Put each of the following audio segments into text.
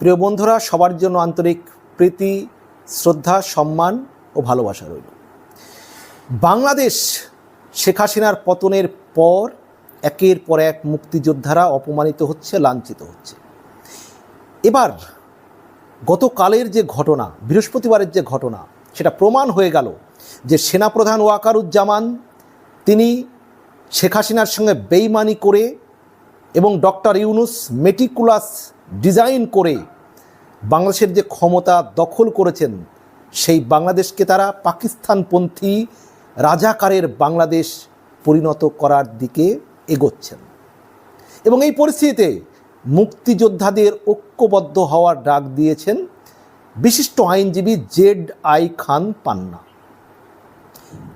প্রিয় বন্ধুরা, সবার জন্য আন্তরিক প্রীতি, শ্রদ্ধা, সম্মান ও ভালোবাসা রইল। বাংলাদেশ শেখ হাসিনার পতনের পর একের পর এক মুক্তিযোদ্ধারা অপমানিত হচ্ছে, লাঞ্ছিত হচ্ছে। এবার গতকালের যে ঘটনা, বৃহস্পতিবারের যে ঘটনা, সেটা প্রমাণ হয়ে গেল যে সেনাপ্রধান ওয়াকারুজ্জামান, তিনি শেখ হাসিনার সঙ্গে বেইমানি করে এবং ডক্টর ইউনুস মেটিকুলাস ডিজাইন করে বাংলাদেশের যে ক্ষমতা দখল করেছেন, সেই বাংলাদেশকে তারা পাকিস্তানপন্থী রাজাকারের বাংলাদেশ পরিণত করার দিকে এগোচ্ছেন। এবং এই পরিস্থিতিতে মুক্তিযোদ্ধাদের ঐক্যবদ্ধ হওয়ার ডাক দিয়েছেন বিশিষ্ট আইনজীবী জেড আই খান পান্না।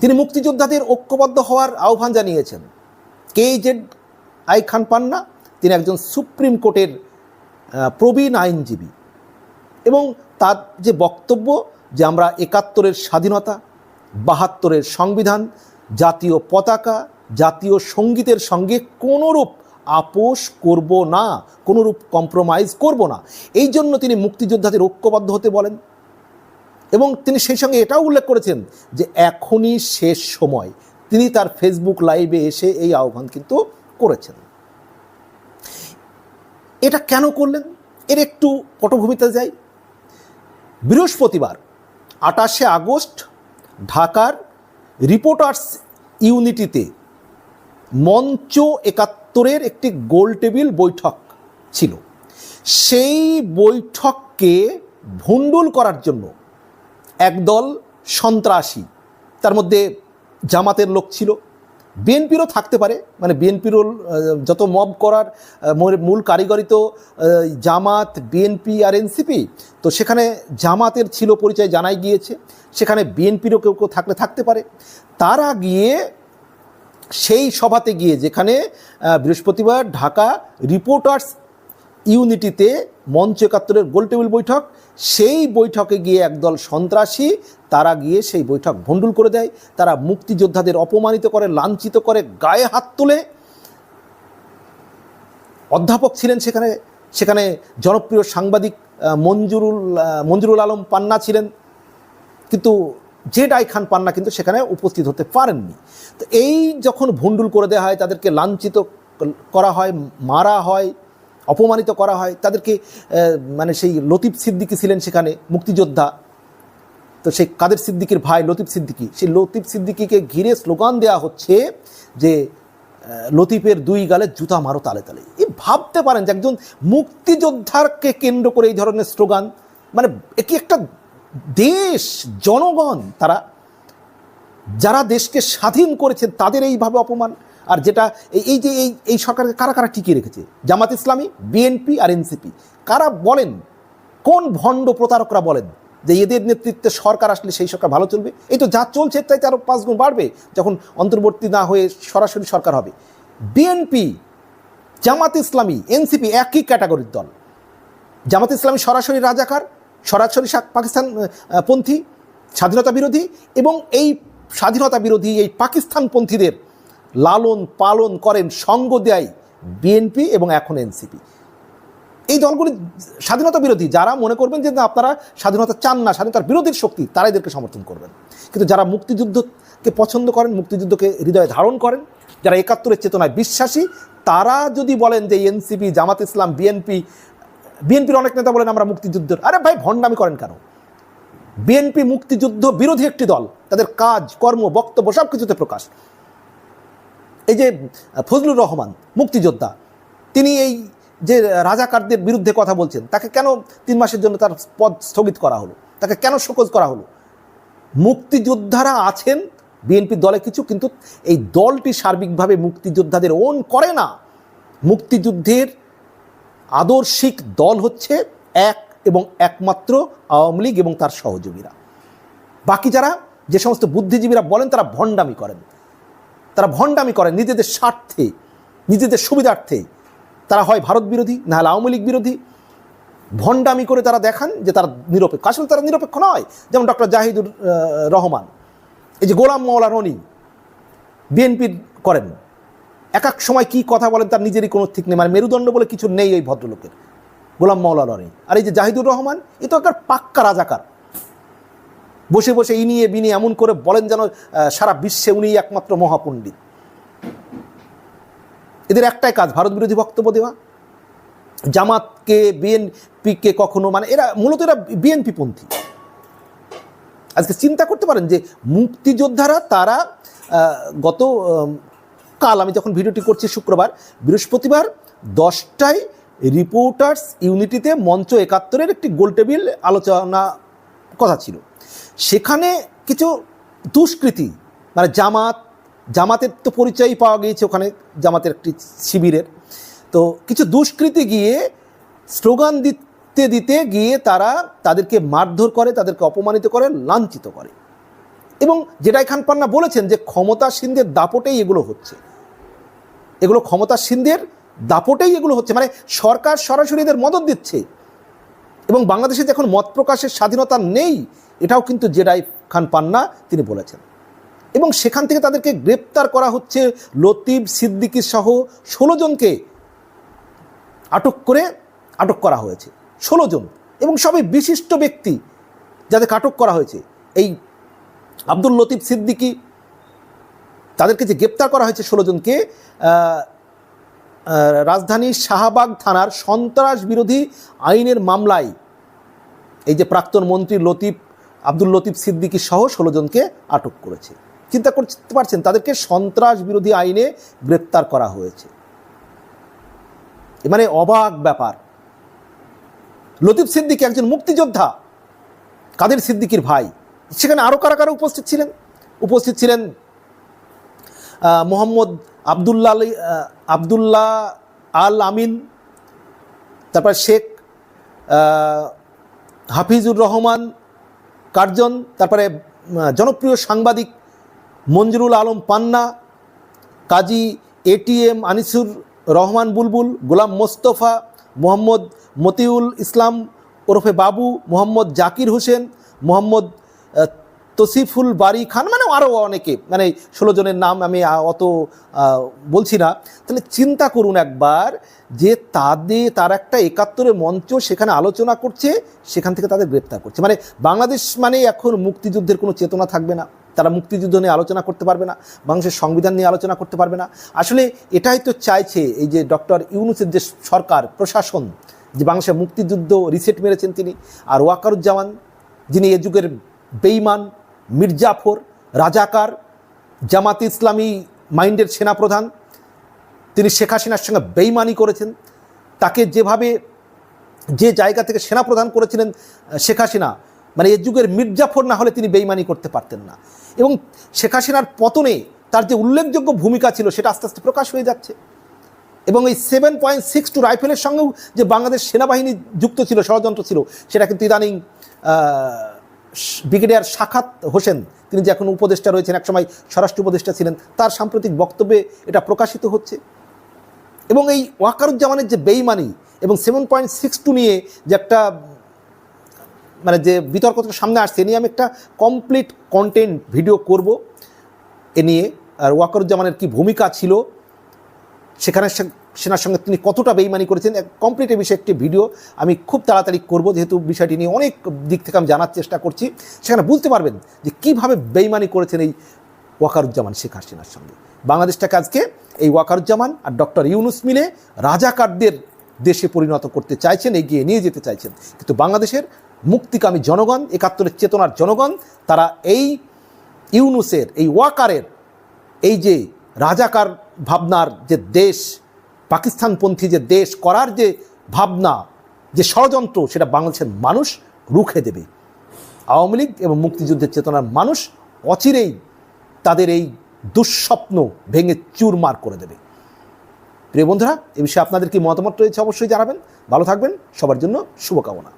তিনি মুক্তিযোদ্ধাদের ঐক্যবদ্ধ হওয়ার আহ্বান জানিয়েছেন। K Z I Khan Panna? তিনি একজন সুপ্রিম কোর্টের প্রবীণ আইনজীবী। এবং তার যে বক্তব্য যে আমরা একাত্তরের স্বাধীনতা, বাহাত্তরের সংবিধান, জাতীয় পতাকা, জাতীয় সঙ্গীতের সঙ্গে কোনোরূপ আপোষ করব না, কোনোরূপ কম্প্রোমাইজ করব না। এই জন্য তিনি মুক্তিযোদ্ধাদের ঐক্যবদ্ধ হতে বলেন। এবং তিনি সেই সঙ্গে এটাও উল্লেখ করেছেন যে এখনই শেষ সময়। তিনি তার ফেসবুক লাইভে এসে এই আহ্বান কিন্তু করেছেন। এটা কেন করলেন? এর একটু পটভূমিতে যাই। বৃহস্পতিবার, আটাশে আগস্ট, ঢাকার রিপোর্টার্স ইউনিটিতে মঞ্চ একাত্তরের একটি গোল টেবিল বৈঠক ছিল। সেই বৈঠককে ভণ্ডুল করার জন্য একদল সন্ত্রাসী, তার মধ্যে জামাতের লোক ছিল বিএনপিরও থাকতে পারে মানে বিএনপিরও যত মব করার মূল কারিগরি তো জামাত, বিএনপি আর এনসিপি। তো সেখানে জামাতের ছিল পরিচয় জানাই গিয়েছে, সেখানে বিএনপিরও কেউ কেউ থাকলে থাকতে পারে। তারা গিয়ে সেই সভাতে গিয়ে যেখানে বৃহস্পতিবার ঢাকা রিপোর্টার্স ইউনিটিতে মঞ্চ একাত্তরের গোলটেবিল বৈঠক। সেই বৈঠকে গিয়ে একদল সন্ত্রাসী, তারা গিয়ে সেই বৈঠক ভণ্ডুল করে দেয়। তারা মুক্তিযোদ্ধাদের অপমানিত করে, লাঞ্ছিত করে, গায়ে হাত তোলে। অধ্যাপক ছিলেন সেখানে সেখানে জনপ্রিয় সাংবাদিক মঞ্জুরুল মঞ্জুরুল আলম পান্না ছিলেন। কিন্তু জেড আই খান পান্না কিন্তু সেখানে উপস্থিত হতে পারেননি। তো এই যখন ভণ্ডুল করে দেওয়া হয়, তাদেরকে লাঞ্ছিত করা হয়, মারা হয় অপমানিত করা হয়। তাদেরকে মানে সেই লতিফ সিদ্দিকি ছিলেন সেখানে মুক্তিযোদ্ধা। তো সেই কাদের সিদ্দিকির ভাই লতিফ সিদ্দিকি, সেই লতিফ সিদ্দিকিকে ঘিরে স্লোগান দেওয়া হচ্ছে যে লতিফের দুই গালে জুতা মারো তালে তালে। এই ভাবতে পারেন যে একজন মুক্তিযোদ্ধাকে কেন্দ্র করে এই ধরনের স্লোগান মানে একি একটা দেশ, জনগণ তারা, যারা দেশকে স্বাধীন করেছেন তাদের এইভাবে অপমান? আর যেটা এই- যে এই এই সরকারকে কারা কারা টিকিয়ে রেখেছে? জামাত ইসলামী, বিএনপি আর এনসিপি। কারা বলেন? কোন ভণ্ড প্রতারকরা বলেন যে এদের নেতৃত্বে সরকার আসলে সেই সরকার ভালো চলবে? এই তো যা চলছে এর চাইতে আরও পাঁচ গুণ বাড়বে যখন অন্তর্বর্তী না হয়ে সরাসরি সরকার হবে। বিএনপি, জামাত ইসলামী, এনসিপি একই ক্যাটাগরির দল। জামাত ইসলামী সরাসরি রাজাকার, সরাসরি পাকিস্তান পন্থী, স্বাধীনতা বিরোধী এবং এই স্বাধীনতা বিরোধী এই পাকিস্তানপন্থীদের লালন পালন করেন, সঙ্গ দেয় বিএনপি এবং এখন এনসিপি এই দলগুলি স্বাধীনতা বিরোধী, যারা মনে করবেন যে আপনারা স্বাধীনতা চান না, স্বাধীনতার বিরোধীর শক্তি, তারা এদেরকে সমর্থন করবেন। কিন্তু যারা মুক্তিযুদ্ধকে পছন্দ করেন, মুক্তিযুদ্ধকে হৃদয়ে ধারণ করেন, যারা একাত্তরের চেতনায় বিশ্বাসী, তারা যদি বলেন যে এনসিপি জামাত ইসলাম বিএনপি বিএনপির অনেক নেতা বলেন আমরা মুক্তিযুদ্ধের, আরে ভাই ভণ্ডামি করেন কেন? বিএনপি মুক্তিযুদ্ধ বিরোধী একটি দল, তাদের কাজ, কর্ম, বক্তব্য সব কিছুতে প্রকাশ। এই যে ফজলুর রহমান, মুক্তিযোদ্ধা, তিনি এই যে রাজাকারদের বিরুদ্ধে কথা বলছেন, তাকে কেন তিন মাসের জন্য তার পদ স্থগিত করা হলো? তাকে কেন শোকজ করা হলো? মুক্তিযোদ্ধারা আছেন বিএনপির দলে কিছু, কিন্তু এই দলটি সার্বিকভাবে মুক্তিযোদ্ধাদের ওন করে না। মুক্তিযুদ্ধের আদর্শিক দল হচ্ছে এক এবং একমাত্র আওয়ামী লীগ এবং তার সহযোগীরা। বাকি যারা, যে সমস্ত বুদ্ধিজীবীরা বলেন, তারা ভণ্ডামি করেন। তারা ভণ্ডামি করেন নিজেদের স্বার্থে, নিজেদের সুবিধার্থে। তারা হয় ভারত বিরোধী, না হলে আওয়ামী লীগ বিরোধী। ভণ্ডামি করে তারা দেখান যে তারা নিরপেক্ষ। আসলে তারা নিরপেক্ষ নয়, যেমন ডক্টর জাহিদুর রহমান। এই যে গোলাম মৌলা রনি বিএনপির করেন। এক এক সময় কি কথা বলেন তার নিজেরই কোনো ঠিক নেই মানে মেরুদণ্ড বলে কিছু নেই এই ভদ্রলোকের, গোলাম মাওলা রনি। আর এই যে জাহিদুর রহমান, এ তো একটা পাক্কা রাজাকার। বসে বসে ইনিয়ে বিনিয়ে এমন করে বলেন যেন সারা বিশ্বে উনি একমাত্র মহাপণ্ডিত। এদের একটাই কাজ, ভারত বিরোধী বক্তব্য দেওয়া। জামাতকে, বিএনপিকে কখনো মানে এরা মূলত এরা বিএনপি পন্থী। আজকে চিন্তা করতে পারেন যে, মুক্তিযোদ্ধারা তারা গত কাল আমি যখন ভিডিওটি করছি শুক্রবার, বৃহস্পতিবার দশটায় রিপোর্টার্স ইউনিটিতে মঞ্চ একাত্তরের একটি গোলটেবিল আলোচনা কথা ছিল। সেখানে কিছু দুষ্কৃতি মানে জামাত, জামাতের তো পরিচয়ই পাওয়া গিয়েছে ওখানে, জামাতের একটি শিবিরের। তো কিছু দুষ্কৃতি গিয়ে স্লোগান দিতে দিতে গিয়ে তারা তাদেরকে মারধর করে, তাদেরকে অপমানিত করে, লাঞ্ছিত করে। এবং যেটাই খান পান্না বলেছেন যে ক্ষমতাসীনদের দাপটেই এগুলো হচ্ছে। এগুলো ক্ষমতাসীনদের দাপটেই এগুলো হচ্ছে। মানে সরকার সরাসরি এদের মদত দিচ্ছে। এবং বাংলাদেশে যে এখন মত প্রকাশের স্বাধীনতা নেই, এটাও কিন্তু জেরাই খান পান্না তিনি বলেছেন। এবং সেখান থেকে তাদেরকে গ্রেপ্তার করা হচ্ছে লতিফ সিদ্দিকী সহ ষোলো জনকে আটক করে আটক করা হয়েছে, ষোলো জন। এবং সবই বিশিষ্ট ব্যক্তি যাদেরকে আটক করা হয়েছে। এই আব্দুল লতিফ সিদ্দিকি তাদেরকে যে গ্রেপ্তার করা হয়েছে ষোলো জনকে রাজধানীর শাহবাগ থানার সন্ত্রাস বিরোধী আইনের মামলায় এই যে প্রাক্তন মন্ত্রী লতিফ, আব্দুল লতিফ সিদ্দিকী সহ ষোলো জনকে আটক করেছে। চিন্তা করতে পারছেন? তাদেরকে সন্ত্রাস বিরোধী আইনে গ্রেপ্তার করা হয়েছে। মানে অবাক ব্যাপার। লতিফ সিদ্দিকী একজন মুক্তিযোদ্ধা, কাদের সিদ্দিকীর ভাই? সেখানে আরও কারা কারা উপস্থিত ছিলেন? উপস্থিত ছিলেন মোহাম্মদ আবদুল্লাহ আলী আবদুল্লাহ আল আমিন, তারপর শেখ হাফিজুর রহমান কার্জন, তারপরে জনপ্রিয় সাংবাদিক মঞ্জুরুল আলম পান্না, কাজী এটিএম আনিসুর রহমান বুলবুল, গোলাম মোস্তফা, মোহাম্মদ মতিউল ইসলাম ওরফে বাবু, মোহাম্মদ জাকির হোসেন, মোহাম্মদ তসিফুল বারি খান মানে আরও অনেকে মানে ষোলো জনের নাম আমি অত বলছি না। তাহলে চিন্তা করুন একবার যে তাদের, তার একটা একাত্তরের মঞ্চ সেখানে আলোচনা করছে, সেখান থেকে তাদের গ্রেপ্তার করছে। মানে বাংলাদেশ মানে এখন মুক্তিযুদ্ধের কোনো চেতনা থাকবে না। তারা মুক্তিযুদ্ধ নিয়ে আলোচনা করতে পারবে না, বাংলাদেশের সংবিধান নিয়ে আলোচনা করতে পারবে না। আসলে এটাই তো চাইছে এই যে ডক্টর ইউনুসের যে সরকার, প্রশাসন, যে বাংলাদেশের মুক্তিযুদ্ধ রিসেট মেরেছেন তিনি, আর ওয়াকারুজ্জামান, যিনি এ যুগের বেইমান মির্জাফর রাজাকার, জামাত ইসলামী মাইন্ডের সেনাপ্রধান, তিনি শেখ হাসিনার সঙ্গে বেইমানি করেছেন। তাকে যেভাবে যে জায়গা থেকে সেনাপ্রধান করেছিলেন শেখ হাসিনা মানে এ যুগের মির্জাফর না হলে তিনি বেইমানি করতে পারতেন না। এবং শেখ হাসিনার পতনে তার যে উল্লেখযোগ্য ভূমিকা ছিল, সেটা আস্তে আস্তে প্রকাশ হয়ে যাচ্ছে। এবং এই সেভেন পয়েন্ট সিক্স টু রাইফেলের সঙ্গেও যে বাংলাদেশ সেনাবাহিনী যুক্ত ছিল, ষড়যন্ত্র ছিল, সেটা কিন্তু ইদানিং ব্রিগেডিয়ার সাখাত হোসেন, তিনি যে এখন উপদেষ্টা রয়েছেন, একসময় স্বরাষ্ট্র উপদেষ্টা ছিলেন, তার সাম্প্রতিক বক্তব্যে এটা প্রকাশিত হচ্ছে। এবং এই ওয়াকারুজ্জামানের যে বেইমানি এবং সেভেন পয়েন্ট সিক্স টু নিয়ে যে একটা মানে যে বিতর্কটা সামনে আসছে, এ নিয়ে আমি একটা কমপ্লিট কন্টেন্ট ভিডিও করব। এ নিয়ে, আর ওয়াকারুজ্জামানের কি ভূমিকা ছিল সেখানে সেনার সঙ্গে তিনি কতটা বেইমানি করেছেন কমপ্লিট এ বিষয়ে একটি ভিডিও আমি খুব তাড়াতাড়ি করব, যেহেতু বিষয়টি নিয়ে অনেক দিক থেকে আমি জানার চেষ্টা করছি। সেখানে বুঝতে পারবেন যে কীভাবে বেইমানি করেছেন এই ওয়াকারুজ্জামান শেখ হাসিনার সঙ্গে। বাংলাদেশটাকে আজকে এই ওয়াকারুজ্জামান আর ডক্টর ইউনুস মিলে রাজাকারদের দেশে পরিণত করতে চাইছেন, এগিয়ে নিয়ে যেতে চাইছেন। কিন্তু বাংলাদেশের মুক্তিকামী জনগণ, একাত্তরের চেতনার জনগণ, তারা এই ইউনুসের, এই ওয়াকারের, এই যে রাজাকার ভাবনার যে দেশ, পাকিস্তানপন্থী যে দেশ করার যে ভাবনা, যে ষড়যন্ত্র, সেটা বাংলাদেশের মানুষ রুখে দেবে। আওয়ামী লীগ এবং মুক্তিযুদ্ধের চেতনার মানুষ অচিরেই তাদের এই দুঃস্বপ্ন ভেঙে চুরমার করে দেবে। প্রিয় বন্ধুরা, এ বিষয়ে আপনাদের কি মতামত রয়েছে অবশ্যই জানাবেন। ভালো থাকবেন। সবার জন্য শুভকামনা।